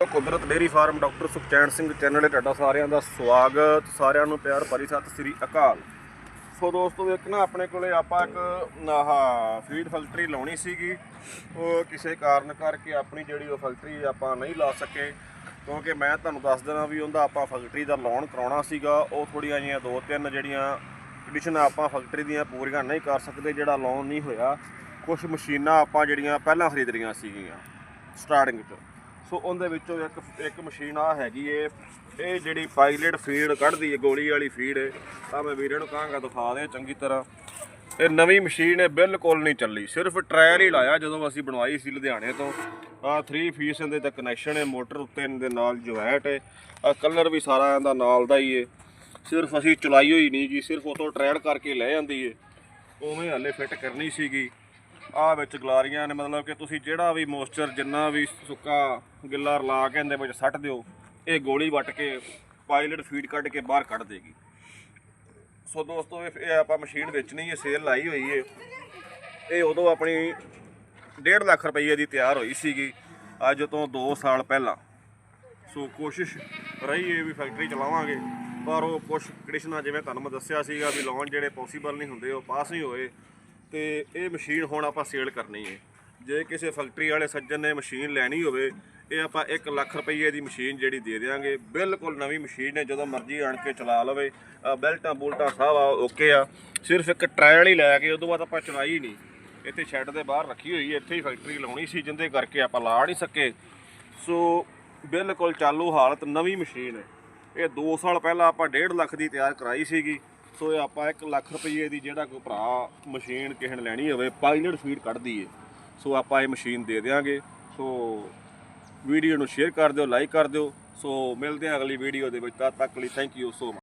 Kudrat dairy farm doctor Sukhchain Singh channel 'ਤੇ ਤੁਹਾਡਾ ਸਾਰਿਆਂ ਦਾ ਸਵਾਗਤ, ਸਾਰਿਆਂ ਨੂੰ ਪਿਆਰ ਭਰੀ ਸਤਿ ਸ੍ਰੀ ਅਕਾਲ। ਸੋ ਦੋਸਤੋ, ਇੱਕ ਨਾ ਆਪਣੇ ਕੋਲੇ ਆਪਾਂ ਇੱਕ, ਆਹ ਫੀਡ ਫੈਕਟਰੀ ਲਾਉਣੀ ਸੀਗੀ। ਉਹ ਕਿਸੇ ਕਾਰਨ ਕਰਕੇ ਆਪਣੀ ਜਿਹੜੀ ਉਹ ਫੈਕਟਰੀ ਆਪਾਂ ਨਹੀਂ ਲਾ ਸਕੇ। ਕਿਉਂਕਿ ਮੈਂ ਤੁਹਾਨੂੰ ਦੱਸ ਦੇਣਾ ਵੀ ਉਹਦਾ ਆਪਾਂ ਫੈਕਟਰੀ ਦਾ ਲੋਨ ਕਰਾਉਣਾ ਸੀਗਾ। ਉਹ ਥੋੜੀਆਂ ਜਿਹੀਆਂ ਦੋ ਤਿੰਨ ਜਿਹੜੀਆਂ ਕੰਡੀਸ਼ਨਾਂ ਆਪਾਂ ਫੈਕਟਰੀ ਦੀਆਂ ਪੂਰੀਆਂ ਨਹੀਂ ਕਰ ਸਕਦੇ, ਜਿਹੜਾ ਲੋਨ ਨਹੀਂ ਹੋਇਆ। ਕੁਝ ਮਸ਼ੀਨਾਂ ਆਪਾਂ ਜਿਹੜੀਆਂ ਪਹਿਲਾਂ ਖਰੀਦ ਰਹੀਆਂ ਸੀਗੀਆਂ ਸਟਾਰਟਿੰਗ 'ਚ। ਸੋ ਉਹਦੇ ਵਿੱਚੋਂ ਇੱਕ ਇੱਕ ਮਸ਼ੀਨ ਆ ਹੈਗੀ ਏ। ਇਹ ਜਿਹੜੀ ਪਾਇਲਟ ਫੀਡ ਕੱਢਦੀ ਏ, ਗੋਲੀ ਵਾਲੀ ਫੀਡ ਏ ਤਾਂ ਮੈਂ ਵੀਰੇ ਨੂੰ ਕਹਾਂਗਾ ਦਿਖਾ ਦੇ ਚੰਗੀ ਤਰ੍ਹਾਂ। ਇਹ ਨਵੀਂ ਮਸ਼ੀਨ ਏ, ਬਿਲਕੁਲ ਨਹੀਂ ਚੱਲੀ। ਸਿਰਫ ਟ੍ਰਾਇਲ ਹੀ ਲਾਇਆ ਜਦੋਂ ਅਸੀਂ ਬਣਵਾਈ ਸੀ ਲੁਧਿਆਣੇ ਤੋਂ। ਆ 3 ਫੀਸ ਇਹਦੇ ਤੇ ਕਨੈਕਸ਼ਨ ਏ, ਮੋਟਰ ਉੱਤੇ ਇਹਦੇ ਨਾਲ ਜੁਐਟ ਏ। ਆ ਕਲਰ ਵੀ ਸਾਰਾ ਇਹਦਾ ਨਾਲ ਦਾ ਹੀ ਏ। ਸਿਰਫ ਅਸੀਂ ਚਲਾਈ ਹੋਈ ਨਹੀਂ ਜੀ, ਸਿਰਫ ਉਤੋਂ ਟ੍ਰਾਇਲ ਕਰਕੇ ਲੈ ਜਾਂਦੀ ਏ। ਉਵੇਂ ਹਾਲੇ ਫਿੱਟ ਕਰਨੀ ਸੀਗੀ। ਆ ਵਿੱਚ ਗਲਾਰੀਆਂ ਨੇ, ਮਤਲਬ ਕਿ ਤੁਸੀਂ ਜਿਹੜਾ ਵੀ ਮੋਇਸਚਰ ਜਿੰਨਾ ਵੀ ਸੁੱਕਾ ਗਿੱਲਾ ਰਲਾ ਕੇ ਇਹਦੇ ਵਿੱਚ ਸੱਟ ਦਿਓ, ਇਹ ਗੋਲੀ ਵੱਟ ਕੇ ਪਾਇਲਟ ਫੀਡ ਕੱਢ ਕੇ ਬਾਹਰ ਕੱਢ ਦੇਗੀ। ਸੋ ਦੋਸਤੋ, ਇਹ ਆਪਾਂ ਮਸ਼ੀਨ ਵੇਚਣੀ ਹੈ, ਸੇਲ ਲਾਈ ਹੋਈ ਹੈ। ਇਹ ਉਦੋਂ ਆਪਣੀ 1.5 ਲੱਖ ਰੁਪਏ ਦੀ ਤਿਆਰ ਹੋਈ ਸੀਗੀ, ਅੱਜ ਤੋਂ 2 ਸਾਲ ਪਹਿਲਾਂ। ਸੋ ਕੋਸ਼ਿਸ਼ ਰਹੀ ਹੈ ਵੀ ਫੈਕਟਰੀ ਚਲਾਵਾਂਗੇ, ਪਰ ਉਹ ਕੁਝ ਕੰਡੀਸ਼ਨਾਂ ਜਿਵੇਂ ਤੁਹਾਨੂੰ ਮੈਂ ਦੱਸਿਆ ਸੀਗਾ ਵੀ ਲੋਨ ਜਿਹੜੇ ਪੋਸੀਬਲ ਨਹੀਂ ਹੁੰਦੇ, ਉਹ ਪਾਸ ਨਹੀਂ ਹੋਏ। ਤੇ ਇਹ ਮਸ਼ੀਨ ਹੁਣ ਆਪਾਂ ਸੇਲ ਕਰਨੀ ਹੈ। ਜੇ ਕਿਸੇ ਫੈਕਟਰੀ ਵਾਲੇ ਸੱਜਣ ਨੇ ਮਸ਼ੀਨ ਲੈਣੀ ਹੋਵੇ, ਇਹ ਆਪਾਂ 1 ਲੱਖ ਰੁਪਏ ਦੀ ਮਸ਼ੀਨ ਜਿਹੜੀ ਦੇ ਦੇਵਾਂਗੇ ਬਿਲਕੁਲ ਨਵੀਂ ਮਸ਼ੀਨ ਹੈ, ਜਦੋਂ ਮਰਜ਼ੀ ਆਣ ਕੇ ਚਲਾ ਲਵੇ। ਬੈਲਟਾਂ ਬੁਲਟਾਂ ਸਭ ਆ, ਓਕੇ ਆ। ਸਿਰਫ ਇੱਕ ਟ੍ਰਾਇਲ ਹੀ ਲੈ ਕੇ ਉਦੋਂ ਬਾਅਦ ਆਪਾਂ ਚਲਾਈ ਨਹੀਂ। ਇੱਥੇ ਸ਼ੈੱਡ ਦੇ ਬਾਹਰ ਰੱਖੀ ਹੋਈ ਹੈ, ਇੱਥੇ ਹੀ ਫੈਕਟਰੀ ਲਾਉਣੀ ਸੀ, ਜਿੰਦੇ ਕਰਕੇ ਆਪਾਂ ਲਾ ਨਹੀਂ ਸਕੇ। ਸੋ ਬਿਲਕੁਲ ਚਾਲੂ ਹਾਲਤ ਨਵੀਂ ਮਸ਼ੀਨ ਹੈ। ਇਹ 2 ਸਾਲ ਪਹਿਲਾਂ ਆਪਾਂ 1.5 ਲੱਖ ਦੀ ਤਿਆਰ ਕਰਾਈ ਸੀਗੀ। ਸੋ ਇਹ ਆਪਾਂ 1 ਲੱਖ ਰੁਪਏ ਦੀ ਜਿਹੜਾ ਕੋਈ ਭਰਾ ਮਸ਼ੀਨ ਕਿਸੇ ਨੇ ਲੈਣੀ ਹੋਵੇ ਪਾਇਲਟ ਫੀਡ ਕੱਢਦੀ ਏ ਸੋ ਆਪਾਂ ਇਹ ਮਸ਼ੀਨ ਦੇ ਦੇਵਾਂਗੇ ਸੋ ਵੀਡੀਓ ਨੂੰ ਸ਼ੇਅਰ ਕਰ ਦਿਓ ਲਾਈਕ ਕਰ ਦਿਓ। ਸੋ ਮਿਲਦੇ ਹਾਂ ਅਗਲੀ ਵੀਡੀਓ ਦੇ ਵਿੱਚ। ਤਦ ਤੱਕ ਲਈ ਥੈਂਕ ਯੂ ਸੋ ਮਚ